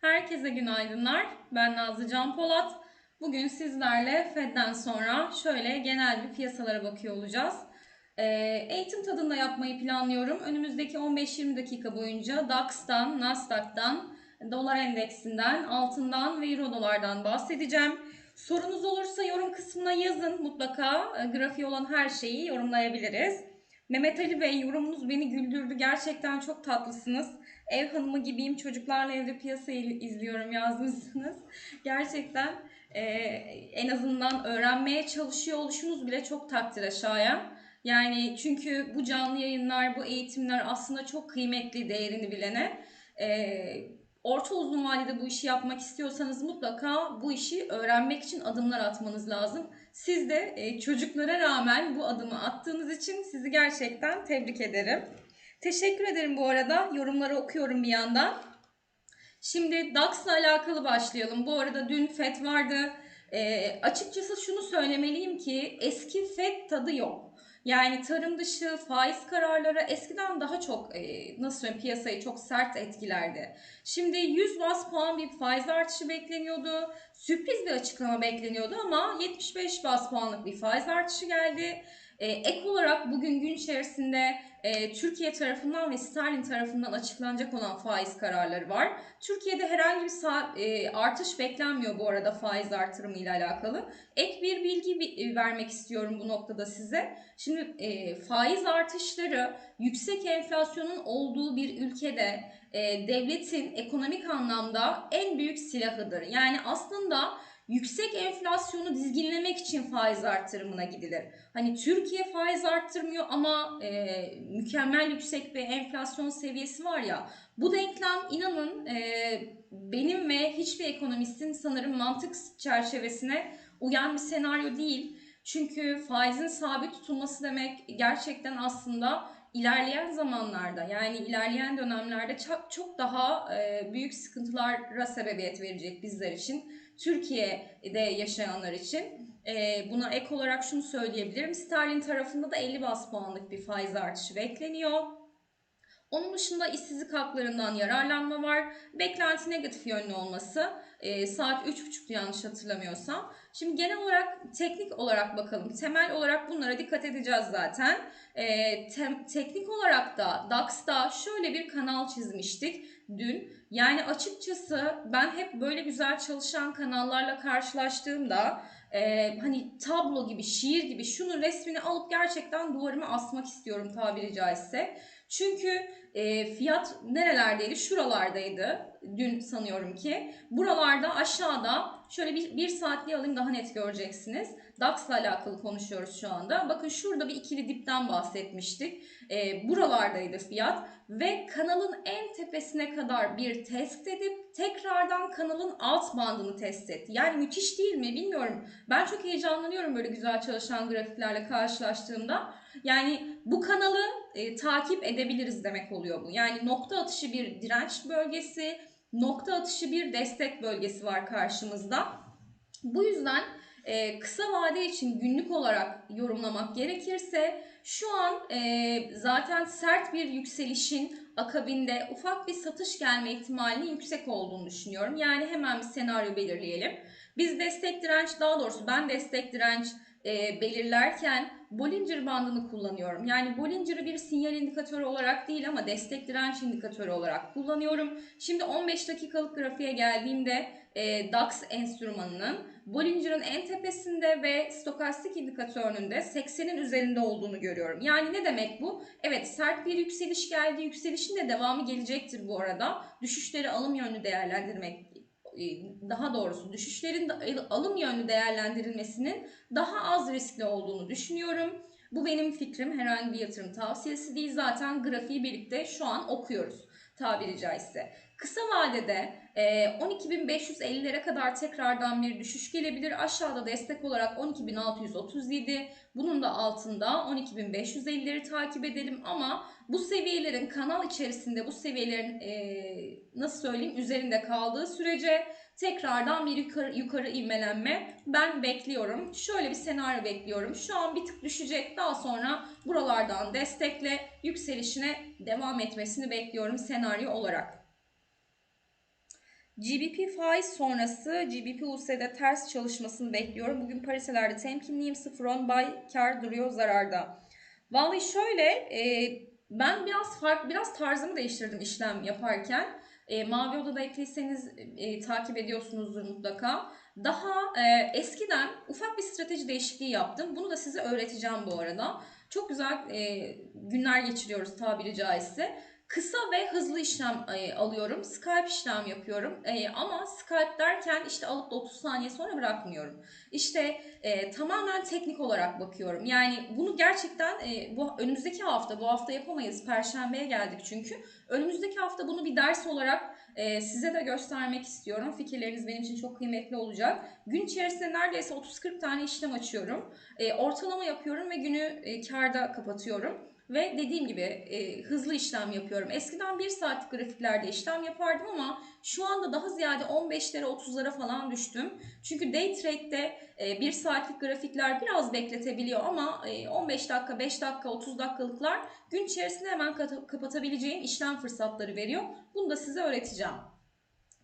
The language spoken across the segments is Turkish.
Herkese günaydınlar. Ben Nazlı Can Polat. Bugün sizlerle Fed'den sonra şöyle genel bir piyasalara bakıyor olacağız. Ee, eğitim tadında yapmayı planlıyorum. Önümüzdeki 15-20 dakika boyunca DAX'tan, Nasdaq'tan, dolar endeksinden, altından ve euro dolardan bahsedeceğim. Sorunuz olursa yorum kısmına yazın. Mutlaka e, grafiği olan her şeyi yorumlayabiliriz. Mehmet Ali Bey yorumunuz beni güldürdü. Gerçekten çok tatlısınız. Ev hanımı gibiyim. Çocuklarla evde piyasayı izliyorum yazmışsınız. Gerçekten e, en azından öğrenmeye çalışıyor oluşunuz bile çok takdire şayan. Yani çünkü bu canlı yayınlar, bu eğitimler aslında çok kıymetli değerini bilene. E, orta uzun vadede bu işi yapmak istiyorsanız mutlaka bu işi öğrenmek için adımlar atmanız lazım. Siz de e, çocuklara rağmen bu adımı attığınız için sizi gerçekten tebrik ederim. Teşekkür ederim bu arada. Yorumları okuyorum bir yandan. Şimdi DAX'la alakalı başlayalım. Bu arada dün FED vardı. E, açıkçası şunu söylemeliyim ki eski FED tadı yok. Yani tarım dışı faiz kararları eskiden daha çok e, nasıl söyleyeyim piyasayı çok sert etkilerdi. Şimdi 100 bas puan bir faiz artışı bekleniyordu. Sürpriz bir açıklama bekleniyordu ama 75 bas puanlık bir faiz artışı geldi. E, ek olarak bugün gün içerisinde e, Türkiye tarafından ve Sterlin tarafından açıklanacak olan faiz kararları var. Türkiye'de herhangi bir e, artış beklenmiyor bu arada faiz artırımı ile alakalı. Ek bir bilgi e, vermek istiyorum bu noktada size. Şimdi e, faiz artışları yüksek enflasyonun olduğu bir ülkede e, devletin ekonomik anlamda en büyük silahıdır. Yani aslında yüksek enflasyonu dizginlemek için faiz artırımına gidilir. Hani Türkiye faiz arttırmıyor ama e, mükemmel yüksek bir enflasyon seviyesi var ya. Bu denklem inanın e, benim ve hiçbir ekonomistin sanırım mantık çerçevesine uyan bir senaryo değil. Çünkü faizin sabit tutulması demek gerçekten aslında ilerleyen zamanlarda yani ilerleyen dönemlerde çok, çok daha e, büyük sıkıntılara sebebiyet verecek bizler için. Türkiye'de yaşayanlar için. E, buna ek olarak şunu söyleyebilirim. Sterlin tarafında da 50 bas puanlık bir faiz artışı bekleniyor. Onun dışında işsizlik haklarından yararlanma var. Beklenti negatif yönlü olması. E, saat 3.30'du yanlış hatırlamıyorsam. Şimdi genel olarak teknik olarak bakalım. Temel olarak bunlara dikkat edeceğiz zaten. E, te- teknik olarak da DAX'ta şöyle bir kanal çizmiştik dün. Yani açıkçası ben hep böyle güzel çalışan kanallarla karşılaştığımda e, hani tablo gibi, şiir gibi şunun resmini alıp gerçekten duvarıma asmak istiyorum tabiri caizse. Çünkü e, fiyat nerelerdeydi? Şuralardaydı dün sanıyorum ki. Buralarda aşağıda şöyle bir, bir saatliği alayım daha net göreceksiniz. DAX'la alakalı konuşuyoruz şu anda. Bakın şurada bir ikili dipten bahsetmiştik. E, buralardaydı fiyat ve kanalın en tepesine kadar bir test edip tekrardan kanalın alt bandını test etti. Yani müthiş değil mi bilmiyorum. Ben çok heyecanlanıyorum böyle güzel çalışan grafiklerle karşılaştığımda. Yani bu kanalı e, takip edebiliriz demek oluyor bu. Yani nokta atışı bir direnç bölgesi, nokta atışı bir destek bölgesi var karşımızda. Bu yüzden e, kısa vade için günlük olarak yorumlamak gerekirse şu an e, zaten sert bir yükselişin akabinde ufak bir satış gelme ihtimalinin yüksek olduğunu düşünüyorum. Yani hemen bir senaryo belirleyelim. Biz destek direnç daha doğrusu ben destek direnç e, belirlerken Bollinger bandını kullanıyorum. Yani Bollinger'ı bir sinyal indikatörü olarak değil ama destek direnç indikatörü olarak kullanıyorum. Şimdi 15 dakikalık grafiğe geldiğimde e, DAX enstrümanının Bollinger'ın en tepesinde ve stokastik indikatörünün de 80'in üzerinde olduğunu görüyorum. Yani ne demek bu? Evet sert bir yükseliş geldi. Yükselişin de devamı gelecektir bu arada. Düşüşleri alım yönlü değerlendirmek daha doğrusu düşüşlerin alım yönlü değerlendirilmesinin daha az riskli olduğunu düşünüyorum. Bu benim fikrim. Herhangi bir yatırım tavsiyesi değil. Zaten grafiği birlikte şu an okuyoruz tabiri caizse. Kısa vadede 12.550'lere kadar tekrardan bir düşüş gelebilir. Aşağıda destek olarak 12.637. Bunun da altında 12.550'leri takip edelim ama bu seviyelerin kanal içerisinde bu seviyelerin nasıl söyleyeyim üzerinde kaldığı sürece tekrardan bir yukarı, yukarı ivmelenme ben bekliyorum. Şöyle bir senaryo bekliyorum. Şu an bir tık düşecek. Daha sonra buralardan destekle yükselişine devam etmesini bekliyorum senaryo olarak. GBP faiz sonrası GBP USD ters çalışmasını bekliyorum. Bugün pariselerde temkinliyim. 0.10 buy kar duruyor zararda. Vallahi şöyle e, ben biraz farklı biraz tarzımı değiştirdim işlem yaparken. E, Mavi Oda'da ekleyseniz e, takip ediyorsunuzdur mutlaka. Daha e, eskiden ufak bir strateji değişikliği yaptım. Bunu da size öğreteceğim bu arada. Çok güzel e, günler geçiriyoruz tabiri caizse. Kısa ve hızlı işlem e, alıyorum. Skype işlem yapıyorum. E, ama Skype derken işte alıp da 30 saniye sonra bırakmıyorum. İşte e, tamamen teknik olarak bakıyorum. Yani bunu gerçekten bu önümüzdeki hafta, bu hafta yapamayız. Perşembeye geldik çünkü. Önümüzdeki hafta bunu bir ders olarak size de göstermek istiyorum. Fikirleriniz benim için çok kıymetli olacak. Gün içerisinde neredeyse 30-40 tane işlem açıyorum. Ortalama yapıyorum ve günü karda kapatıyorum. Ve dediğim gibi e, hızlı işlem yapıyorum. Eskiden 1 saatlik grafiklerde işlem yapardım ama şu anda daha ziyade 15'lere 30'lara falan düştüm. Çünkü day trade'de e, 1 saatlik grafikler biraz bekletebiliyor ama e, 15 dakika, 5 dakika, 30 dakikalıklar gün içerisinde hemen kapatabileceğim işlem fırsatları veriyor. Bunu da size öğreteceğim.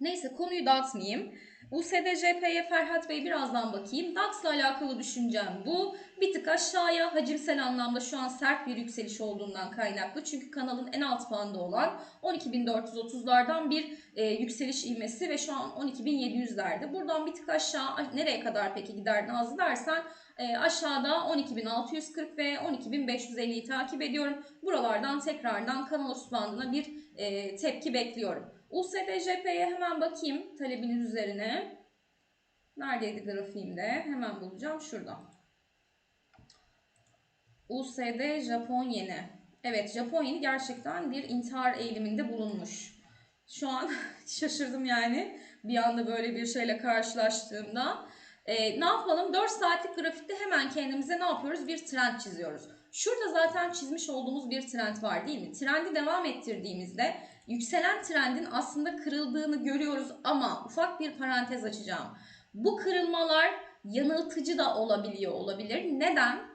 Neyse konuyu dağıtmayayım. USDCP'ye Ferhat Bey birazdan bakayım. DAX'la alakalı düşüncem bu. Bir tık aşağıya hacimsel anlamda şu an sert bir yükseliş olduğundan kaynaklı. Çünkü kanalın en alt bandı olan 12.430'lardan bir e, yükseliş ivmesi ve şu an 12.700'lerde. Buradan bir tık aşağı nereye kadar peki gider Nazlı dersen e, aşağıda 12.640 ve 12.550'yi takip ediyorum. Buralardan tekrardan kanal üst bandına bir e, tepki bekliyorum. USDJP'ye hemen bakayım talebiniz üzerine. Neredeydi grafiğimde? Hemen bulacağım. Şurada. USD Japon yeni. Evet Japon yeni gerçekten bir intihar eğiliminde bulunmuş. Şu an şaşırdım yani bir anda böyle bir şeyle karşılaştığımda. Ee, ne yapalım? 4 saatlik grafikte hemen kendimize ne yapıyoruz? Bir trend çiziyoruz. Şurada zaten çizmiş olduğumuz bir trend var değil mi? Trendi devam ettirdiğimizde yükselen trendin aslında kırıldığını görüyoruz ama ufak bir parantez açacağım. Bu kırılmalar yanıltıcı da olabiliyor olabilir. Neden?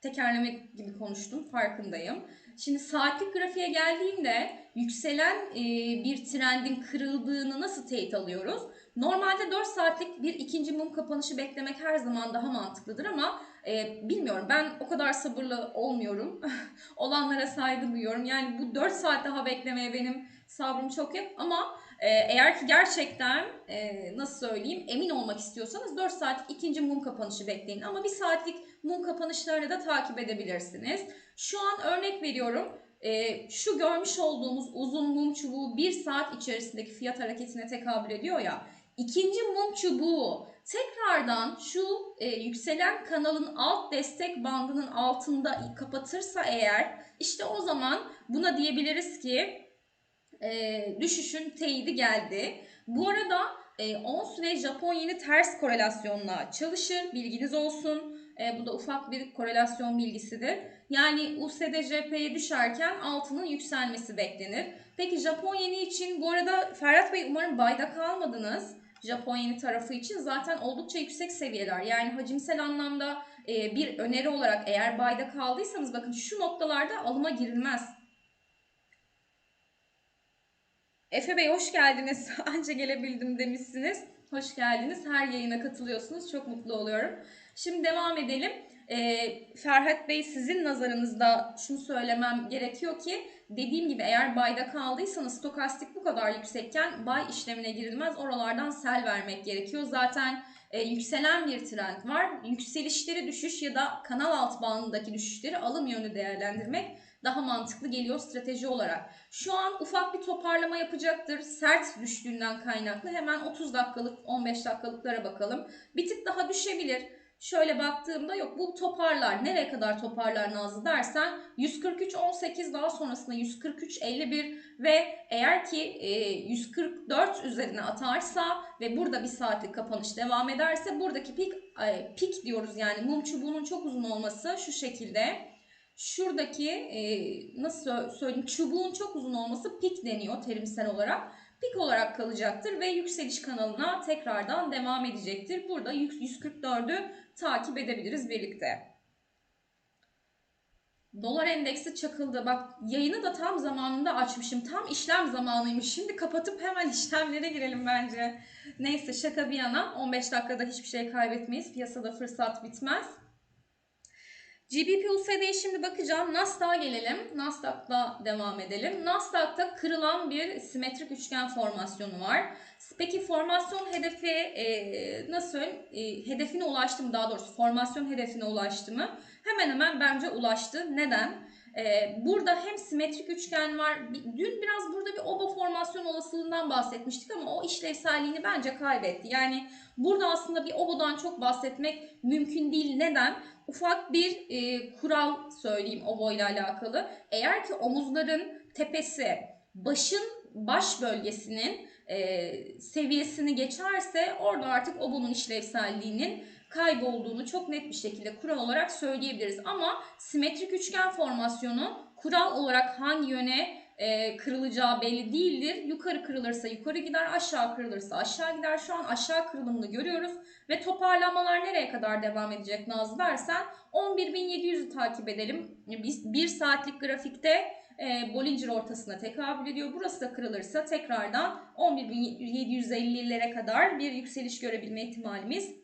Tekerlemek gibi konuştum farkındayım. Şimdi saatlik grafiğe geldiğimde yükselen e, bir trendin kırıldığını nasıl teyit alıyoruz? Normalde 4 saatlik bir ikinci mum kapanışı beklemek her zaman daha mantıklıdır ama e, bilmiyorum ben o kadar sabırlı olmuyorum. Olanlara saygı duyuyorum. Yani bu 4 saat daha beklemeye benim sabrım çok yok ama e, eğer ki gerçekten e, nasıl söyleyeyim emin olmak istiyorsanız 4 saatlik ikinci mum kapanışı bekleyin. Ama 1 saatlik mum kapanışlarını da takip edebilirsiniz. Şu an örnek veriyorum. E, şu görmüş olduğumuz uzun mum çubuğu 1 saat içerisindeki fiyat hareketine tekabül ediyor ya. İkinci mum çubuğu tekrardan şu e, yükselen kanalın alt destek bandının altında kapatırsa eğer işte o zaman buna diyebiliriz ki e, düşüşün teyidi geldi. Bu arada e, ONS ve Japon yeni ters korelasyonla çalışır. Bilginiz olsun. E, bu da ufak bir korelasyon bilgisidir. Yani USD düşerken altının yükselmesi beklenir. Peki Japon yeni için bu arada Ferhat Bey umarım bayda kalmadınız. Japon yeni tarafı için zaten oldukça yüksek seviyeler. Yani hacimsel anlamda e, bir öneri olarak eğer bayda kaldıysanız bakın şu noktalarda alıma girilmez. Efe Bey hoş geldiniz. Anca gelebildim demişsiniz. Hoş geldiniz. Her yayına katılıyorsunuz. Çok mutlu oluyorum. Şimdi devam edelim. Ee, Ferhat Bey sizin nazarınızda şunu söylemem gerekiyor ki dediğim gibi eğer bayda kaldıysanız stokastik bu kadar yüksekken bay işlemine girilmez. Oralardan sel vermek gerekiyor. Zaten e, yükselen bir trend var. Yükselişleri düşüş ya da kanal alt bandındaki düşüşleri alım yönü değerlendirmek daha mantıklı geliyor strateji olarak. Şu an ufak bir toparlama yapacaktır. Sert düştüğünden kaynaklı hemen 30 dakikalık 15 dakikalıklara bakalım. Bir tık daha düşebilir. Şöyle baktığımda yok bu toparlar. Nereye kadar toparlar Nazlı dersen 143.18 daha sonrasında 143.51 ve eğer ki e, 144 üzerine atarsa ve burada bir saatlik kapanış devam ederse buradaki pik, e, pik diyoruz yani mum çubuğunun çok uzun olması şu şekilde şuradaki e, nasıl söyleyeyim çubuğun çok uzun olması pik deniyor terimsel olarak. Pik olarak kalacaktır ve yükseliş kanalına tekrardan devam edecektir. Burada 144'ü takip edebiliriz birlikte. Dolar endeksi çakıldı. Bak yayını da tam zamanında açmışım. Tam işlem zamanıymış. Şimdi kapatıp hemen işlemlere girelim bence. Neyse şaka bir yana 15 dakikada hiçbir şey kaybetmeyiz. Piyasada fırsat bitmez. GBP USD'ye şimdi bakacağım. Nasdaq'a gelelim. Nasdaq'la devam edelim. Nasdaq'ta kırılan bir simetrik üçgen formasyonu var. Peki formasyon hedefi e, nasıl? E, hedefine ulaştı mı daha doğrusu formasyon hedefine ulaştı mı? Hemen hemen bence ulaştı. Neden? Ee, burada hem simetrik üçgen var. Dün biraz burada bir oba formasyon olasılığından bahsetmiştik ama o işlevselliğini bence kaybetti. Yani burada aslında bir obodan çok bahsetmek mümkün değil. Neden? Ufak bir e, kural söyleyeyim obo ile alakalı. Eğer ki omuzların tepesi başın baş bölgesinin e, seviyesini geçerse orada artık obonun işlevselliğinin kaybolduğunu çok net bir şekilde kural olarak söyleyebiliriz. Ama simetrik üçgen formasyonu kural olarak hangi yöne e, kırılacağı belli değildir. Yukarı kırılırsa yukarı gider, aşağı kırılırsa aşağı gider. Şu an aşağı kırılımını görüyoruz. Ve toparlamalar nereye kadar devam edecek Nazlı dersen 11.700'ü takip edelim. Bir, bir saatlik grafikte e, Bollinger ortasına tekabül ediyor. Burası da kırılırsa tekrardan 11.750'lere kadar bir yükseliş görebilme ihtimalimiz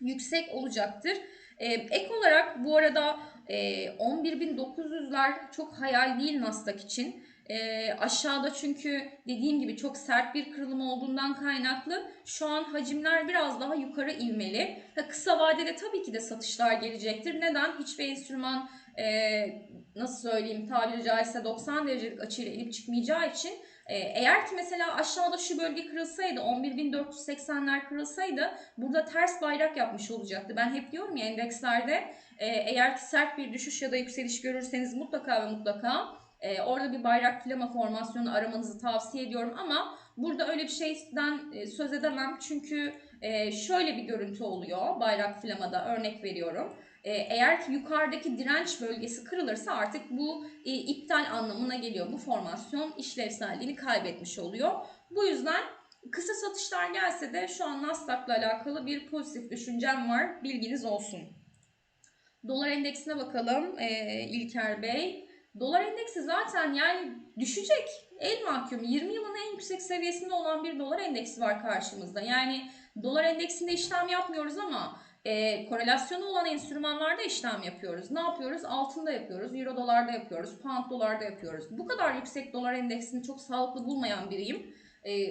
yüksek olacaktır. Ee, ek olarak bu arada e, 11.900'ler çok hayal değil Nasdaq için. E, aşağıda çünkü dediğim gibi çok sert bir kırılım olduğundan kaynaklı şu an hacimler biraz daha yukarı ivmeli. Ha, kısa vadede tabii ki de satışlar gelecektir. Neden? Hiçbir enstrüman e, nasıl söyleyeyim tabiri caizse 90 derecelik açıyla inip çıkmayacağı için eğer ki mesela aşağıda şu bölge kırılsaydı 11.480'ler kırılsaydı burada ters bayrak yapmış olacaktı. Ben hep diyorum ya endekslerde e, eğer ki sert bir düşüş ya da yükseliş görürseniz mutlaka ve mutlaka e, orada bir bayrak flama formasyonu aramanızı tavsiye ediyorum ama burada öyle bir şeyden e, söz edemem çünkü e, şöyle bir görüntü oluyor bayrak flamada örnek veriyorum. E, eğer ki yukarıdaki direnç bölgesi kırılırsa artık bu e, iptal anlamına geliyor. Bu formasyon işlevselliğini kaybetmiş oluyor. Bu yüzden kısa satışlar gelse de şu an Nasdaq'la alakalı bir pozitif düşüncem var. Bilginiz olsun. Dolar endeksine bakalım e, İlker Bey. Dolar endeksi zaten yani düşecek. El mahkum 20 yılın en yüksek seviyesinde olan bir dolar endeksi var karşımızda. Yani dolar endeksinde işlem yapmıyoruz ama e, korelasyonu olan enstrümanlarda işlem yapıyoruz. Ne yapıyoruz? Altında yapıyoruz, euro dolarda yapıyoruz, pound dolarda yapıyoruz. Bu kadar yüksek dolar endeksini çok sağlıklı bulmayan biriyim.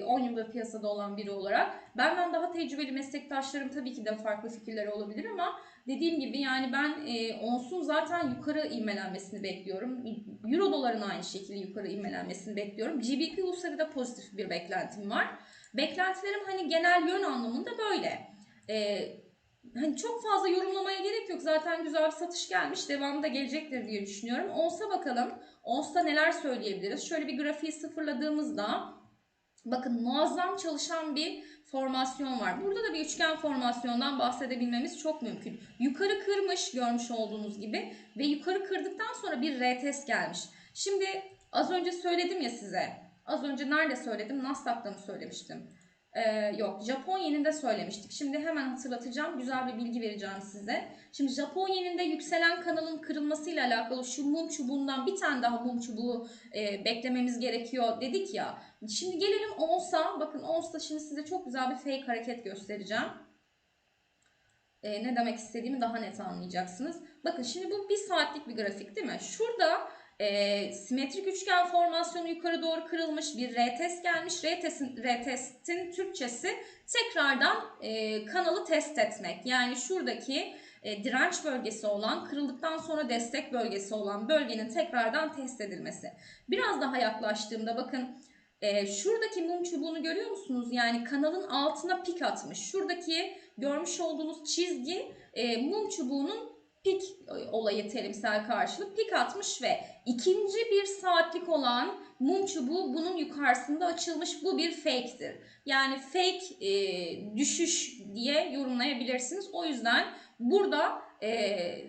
10 yıldır piyasada olan biri olarak. Benden daha tecrübeli meslektaşlarım tabii ki de farklı fikirleri olabilir ama dediğim gibi yani ben e, onsun zaten yukarı inmelenmesini bekliyorum. Euro doların aynı şekilde yukarı inmelenmesini bekliyorum. GBP USD'de de pozitif bir beklentim var. Beklentilerim hani genel yön anlamında böyle. E, hani çok fazla yorumlamaya gerek yok. Zaten güzel bir satış gelmiş. Devamı da gelecektir diye düşünüyorum. Onsa bakalım. Onsa neler söyleyebiliriz? Şöyle bir grafiği sıfırladığımızda bakın muazzam çalışan bir formasyon var. Burada da bir üçgen formasyondan bahsedebilmemiz çok mümkün. Yukarı kırmış görmüş olduğunuz gibi ve yukarı kırdıktan sonra bir retest gelmiş. Şimdi az önce söyledim ya size. Az önce nerede söyledim? Nasdaq'ta mı söylemiştim? Ee, yok Japon yeninde söylemiştik. Şimdi hemen hatırlatacağım. Güzel bir bilgi vereceğim size. Şimdi Japon yeninde yükselen kanalın kırılmasıyla alakalı şu mum çubuğundan bir tane daha mum çubuğu e, beklememiz gerekiyor dedik ya. Şimdi gelelim onsa. Bakın onsa şimdi size çok güzel bir fake hareket göstereceğim. E, ne demek istediğimi daha net anlayacaksınız. Bakın şimdi bu bir saatlik bir grafik değil mi? Şurada e, simetrik üçgen formasyonu yukarı doğru kırılmış bir retest gelmiş. Retestin, retestin Türkçesi tekrardan e, kanalı test etmek. Yani şuradaki e, direnç bölgesi olan, kırıldıktan sonra destek bölgesi olan bölgenin tekrardan test edilmesi. Biraz daha yaklaştığımda bakın e, şuradaki mum çubuğunu görüyor musunuz? Yani kanalın altına pik atmış. Şuradaki görmüş olduğunuz çizgi e, mum çubuğunun pik olayı terimsel karşılık pik atmış ve ikinci bir saatlik olan mum çubuğu bunun yukarısında açılmış. Bu bir fake'tir. Yani fake e, düşüş diye yorumlayabilirsiniz. O yüzden burada e,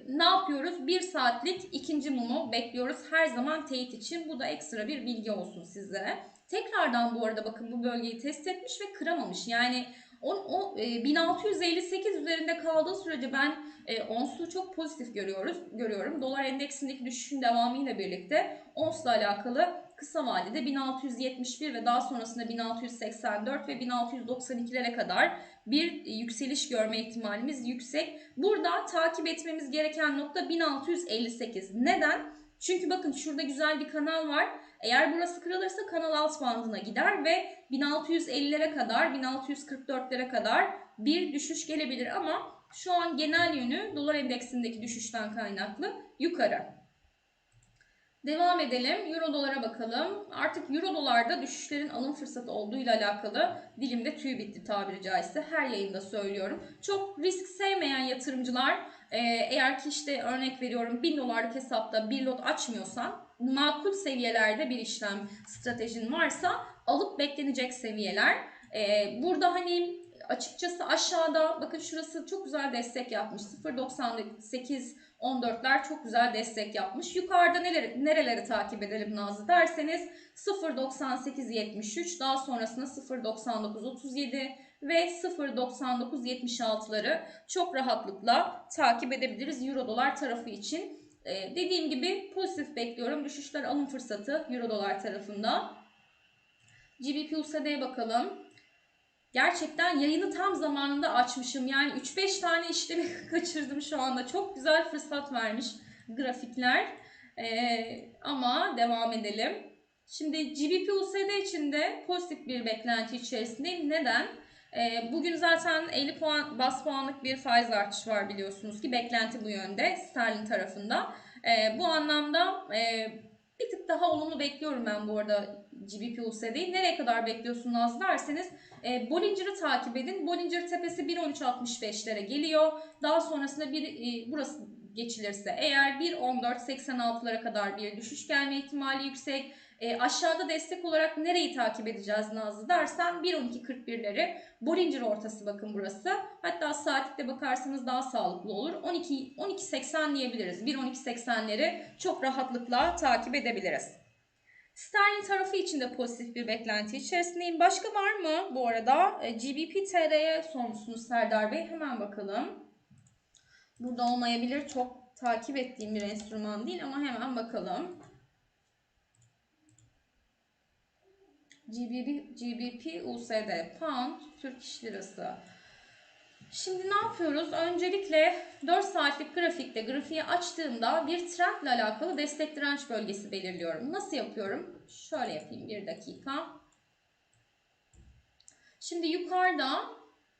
ne yapıyoruz? Bir saatlik ikinci mumu bekliyoruz her zaman teyit için. Bu da ekstra bir bilgi olsun sizlere. Tekrardan bu arada bakın bu bölgeyi test etmiş ve kıramamış. Yani O, o, e, 1658 üzerinde kaldığı sürece ben e, onslu çok pozitif görüyoruz görüyorum. Dolar endeksindeki düşüşün devamıyla birlikte onsla alakalı kısa vadede 1671 ve daha sonrasında 1684 ve 1692'lere kadar bir yükseliş görme ihtimalimiz yüksek. Burada takip etmemiz gereken nokta 1658. Neden? Çünkü bakın şurada güzel bir kanal var. Eğer burası kırılırsa kanal alt bandına gider ve 1650'lere kadar, 1644'lere kadar bir düşüş gelebilir ama şu an genel yönü dolar endeksindeki düşüşten kaynaklı yukarı. Devam edelim. Euro dolara bakalım. Artık euro dolarda düşüşlerin alım fırsatı olduğuyla alakalı dilimde tüy bitti tabiri caizse. Her yayında söylüyorum. Çok risk sevmeyen yatırımcılar eğer ki işte örnek veriyorum 1000 dolarlık hesapta bir lot açmıyorsan makul seviyelerde bir işlem stratejin varsa alıp beklenecek seviyeler. E, burada hani açıkçası aşağıda bakın şurası çok güzel destek yapmış. 0.98 14'ler çok güzel destek yapmış. Yukarıda neleri, nereleri takip edelim Nazlı derseniz 0.9873 daha sonrasında 0.9937 ve 0.9976'ları çok rahatlıkla takip edebiliriz Euro dolar tarafı için. Ee, dediğim gibi pozitif bekliyorum. Düşüşler alım fırsatı Euro dolar tarafında. GBP USD'ye bakalım. Gerçekten yayını tam zamanında açmışım. Yani 3-5 tane işlemi kaçırdım şu anda. Çok güzel fırsat vermiş grafikler. Ee, ama devam edelim. Şimdi GBP USD için de pozitif bir beklenti içerisindeyim. Neden? Ee, bugün zaten 50 puan bas puanlık bir faiz artışı var biliyorsunuz ki. Beklenti bu yönde sterlin tarafında. Ee, bu anlamda e, bir tık daha olumlu bekliyorum ben bu arada GBP USD'yi. Nereye kadar bekliyorsunuz derseniz e, Bollinger'ı takip edin. Bollinger tepesi 1.13.65'lere geliyor. Daha sonrasında bir e, burası geçilirse eğer 1.14.86'lara kadar bir düşüş gelme ihtimali yüksek. E, aşağıda destek olarak nereyi takip edeceğiz Nazlı dersen 1.12.41'leri Bollinger ortası bakın burası. Hatta saatlikte bakarsanız daha sağlıklı olur. 12 12.80 diyebiliriz. 1.12.80'leri çok rahatlıkla takip edebiliriz. Sterlin tarafı için de pozitif bir beklenti içerisindeyim. Başka var mı bu arada? E, GBP TL'ye sormuşsunuz Serdar Bey. Hemen bakalım. Burada olmayabilir. Çok takip ettiğim bir enstrüman değil ama hemen bakalım. GBP, GBP USD, Pound, Türk İş Lirası. Şimdi ne yapıyoruz? Öncelikle 4 saatlik grafikte grafiği açtığımda bir trendle alakalı destek direnç bölgesi belirliyorum. Nasıl yapıyorum? Şöyle yapayım bir dakika. Şimdi yukarıda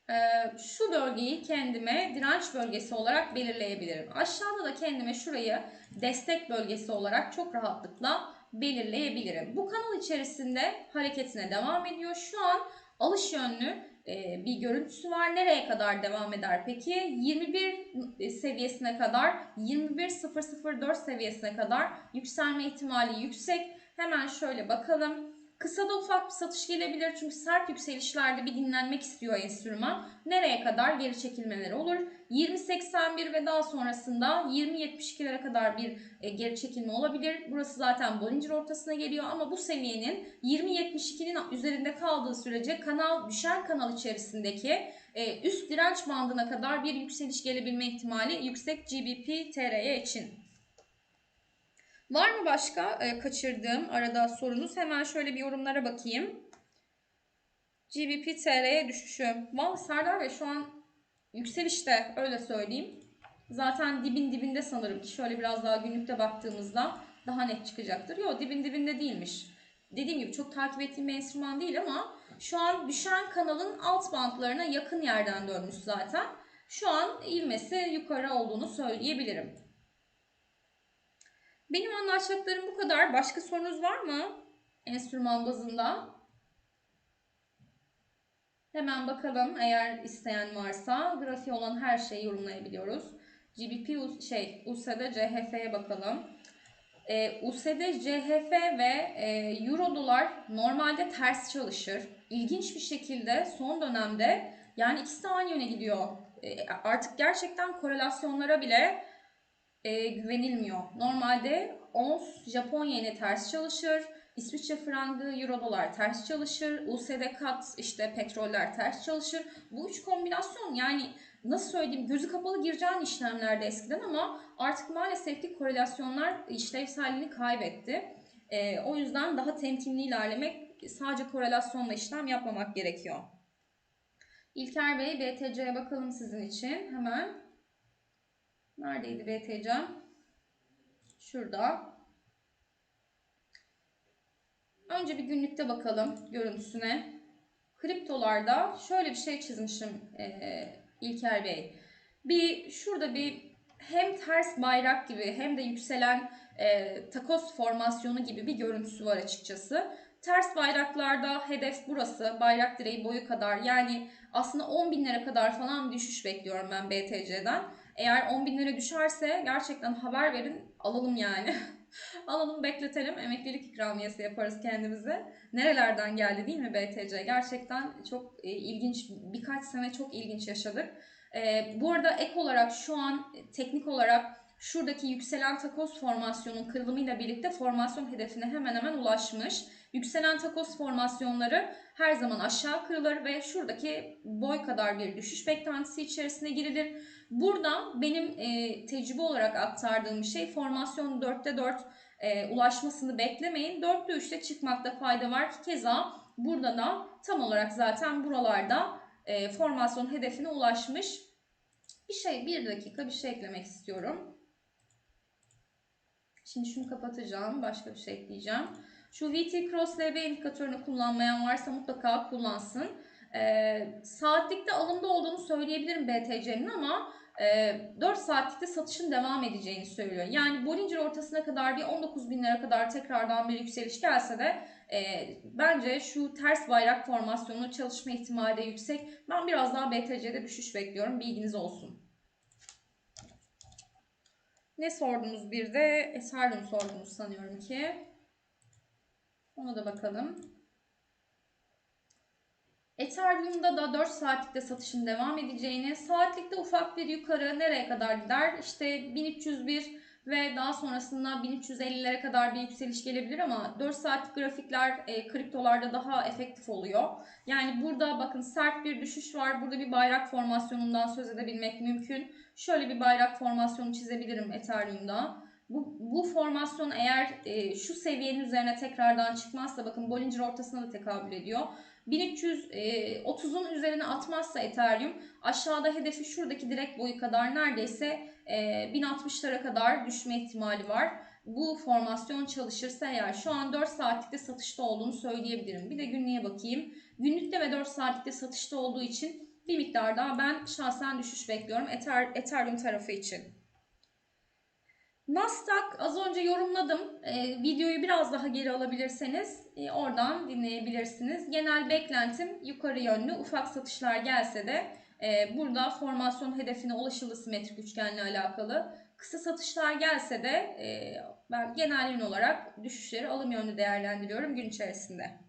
e, şu bölgeyi kendime direnç bölgesi olarak belirleyebilirim. Aşağıda da kendime şurayı destek bölgesi olarak çok rahatlıkla belirleyebilirim. Bu kanal içerisinde hareketine devam ediyor. Şu an alış yönlü e, bir görüntüsü var. Nereye kadar devam eder peki? 21 seviyesine kadar, 21.004 seviyesine kadar yükselme ihtimali yüksek. Hemen şöyle bakalım. Kısa da ufak bir satış gelebilir çünkü sert yükselişlerde bir dinlenmek istiyor enstrüman. Nereye kadar geri çekilmeleri olur? 20.81 ve daha sonrasında 20.72'lere kadar bir e, geri çekilme olabilir. Burası zaten Bollinger ortasına geliyor ama bu seviyenin 20.72'nin üzerinde kaldığı sürece kanal düşen kanal içerisindeki e, üst direnç bandına kadar bir yükseliş gelebilme ihtimali yüksek GBP TRY için. Var mı başka e, kaçırdığım arada sorunuz? Hemen şöyle bir yorumlara bakayım. GBP TL'ye düşüşü. Vallahi Serdar Bey şu an yükselişte öyle söyleyeyim. Zaten dibin dibinde sanırım ki şöyle biraz daha günlükte baktığımızda daha net çıkacaktır. Yok dibin dibinde değilmiş. Dediğim gibi çok takip ettiğim bir enstrüman değil ama şu an düşen kanalın alt bantlarına yakın yerden dönmüş zaten. Şu an ivmesi yukarı olduğunu söyleyebilirim. Benim anlatacaklarım bu kadar. Başka sorunuz var mı? Enstrüman bazında. Hemen bakalım eğer isteyen varsa. Grafiği olan her şeyi yorumlayabiliyoruz. GBP şey USD CHF'ye bakalım. E, USD CHF ve e, Euro dolar normalde ters çalışır. İlginç bir şekilde son dönemde yani ikisi aynı yöne gidiyor. E, artık gerçekten korelasyonlara bile e, güvenilmiyor. Normalde ons Japon yeni ters çalışır. İsviçre frangı, euro dolar ters çalışır. USD kat işte petroller ters çalışır. Bu üç kombinasyon yani nasıl söyleyeyim gözü kapalı gireceğin işlemlerde eskiden ama artık maalesef ki korelasyonlar işlevselliğini kaybetti. Ee, o yüzden daha temkinli ilerlemek sadece korelasyonla işlem yapmamak gerekiyor. İlker Bey BTC'ye bakalım sizin için hemen. Neredeydi BTC? Şurada. Önce bir günlükte bakalım görüntüsüne. Kriptolarda şöyle bir şey çizmişim e, İlker Bey. Bir şurada bir hem ters bayrak gibi hem de yükselen e, takos formasyonu gibi bir görüntüsü var açıkçası. Ters bayraklarda hedef burası. Bayrak direği boyu kadar. Yani aslında 10 binlere kadar falan düşüş bekliyorum ben BTC'den. Eğer 10 binlere düşerse gerçekten haber verin. Alalım yani. Alalım bekletelim. Emeklilik ikramiyesi yaparız kendimize. Nerelerden geldi değil mi BTC? Gerçekten çok e, ilginç. Birkaç sene çok ilginç yaşadık. E, bu arada ek olarak şu an teknik olarak şuradaki yükselen takos formasyonun kırılımıyla birlikte formasyon hedefine hemen hemen ulaşmış. Yükselen takos formasyonları her zaman aşağı kırılır ve şuradaki boy kadar bir düşüş beklentisi içerisine girilir. Burada benim e, tecrübe olarak aktardığım şey formasyon 4'te 4 e, ulaşmasını beklemeyin. 4'te 3'te çıkmakta fayda var ki keza burada da tam olarak zaten buralarda e, formasyon hedefine ulaşmış. Bir şey bir dakika bir şey eklemek istiyorum. Şimdi şunu kapatacağım. Başka bir şey ekleyeceğim. Şu VT Cross LB indikatörünü kullanmayan varsa mutlaka kullansın. E, saatlikte alımda olduğunu söyleyebilirim BTC'nin ama e, 4 saatlikte satışın devam edeceğini söylüyor. Yani Bollinger ortasına kadar bir 19 bin lira kadar tekrardan bir yükseliş gelse de e, bence şu ters bayrak formasyonu çalışma ihtimali de yüksek. Ben biraz daha BTC'de düşüş bekliyorum. Bilginiz olsun. Ne sordunuz bir de? Ethereum sordunuz sanıyorum ki. Ona da bakalım. Ethereum'da da 4 saatlikte satışın devam edeceğini, saatlikte ufak bir yukarı nereye kadar gider? İşte 1301 ve daha sonrasında 1350'lere kadar bir yükseliş gelebilir ama 4 saatlik grafikler e, kriptolarda daha efektif oluyor. Yani burada bakın sert bir düşüş var. Burada bir bayrak formasyonundan söz edebilmek mümkün. Şöyle bir bayrak formasyonu çizebilirim Ethereum'da. Bu, bu formasyon eğer e, şu seviyenin üzerine tekrardan çıkmazsa bakın Bollinger ortasına da tekabül ediyor. 1330'un e, üzerine atmazsa Ethereum aşağıda hedefi şuradaki direkt boyu kadar neredeyse e, 1060'lara kadar düşme ihtimali var. Bu formasyon çalışırsa eğer şu an 4 saatlikte satışta olduğunu söyleyebilirim. Bir de günlüğe bakayım. Günlükte ve 4 saatlikte satışta olduğu için bir miktar daha ben şahsen düşüş bekliyorum Ether, Ethereum tarafı için. Nasdaq az önce yorumladım. E, videoyu biraz daha geri alabilirseniz e, oradan dinleyebilirsiniz. Genel beklentim yukarı yönlü ufak satışlar gelse de e, burada formasyon hedefine ulaşıldı simetrik üçgenle alakalı. Kısa satışlar gelse de e, ben genel yön olarak düşüşleri alım yönlü değerlendiriyorum gün içerisinde.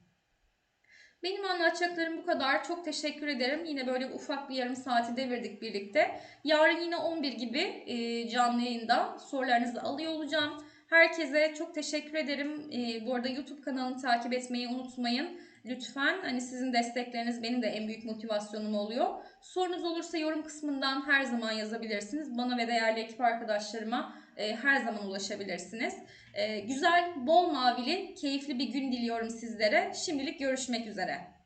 Benim anlatacaklarım bu kadar. Çok teşekkür ederim. Yine böyle ufak bir yarım saati devirdik birlikte. Yarın yine 11 gibi e, canlı yayında sorularınızı alıyor olacağım. Herkese çok teşekkür ederim. E, bu arada YouTube kanalını takip etmeyi unutmayın. Lütfen hani sizin destekleriniz benim de en büyük motivasyonum oluyor. Sorunuz olursa yorum kısmından her zaman yazabilirsiniz. Bana ve değerli ekip arkadaşlarıma e, her zaman ulaşabilirsiniz. E, güzel, bol mavili, keyifli bir gün diliyorum sizlere. Şimdilik görüşmek üzere.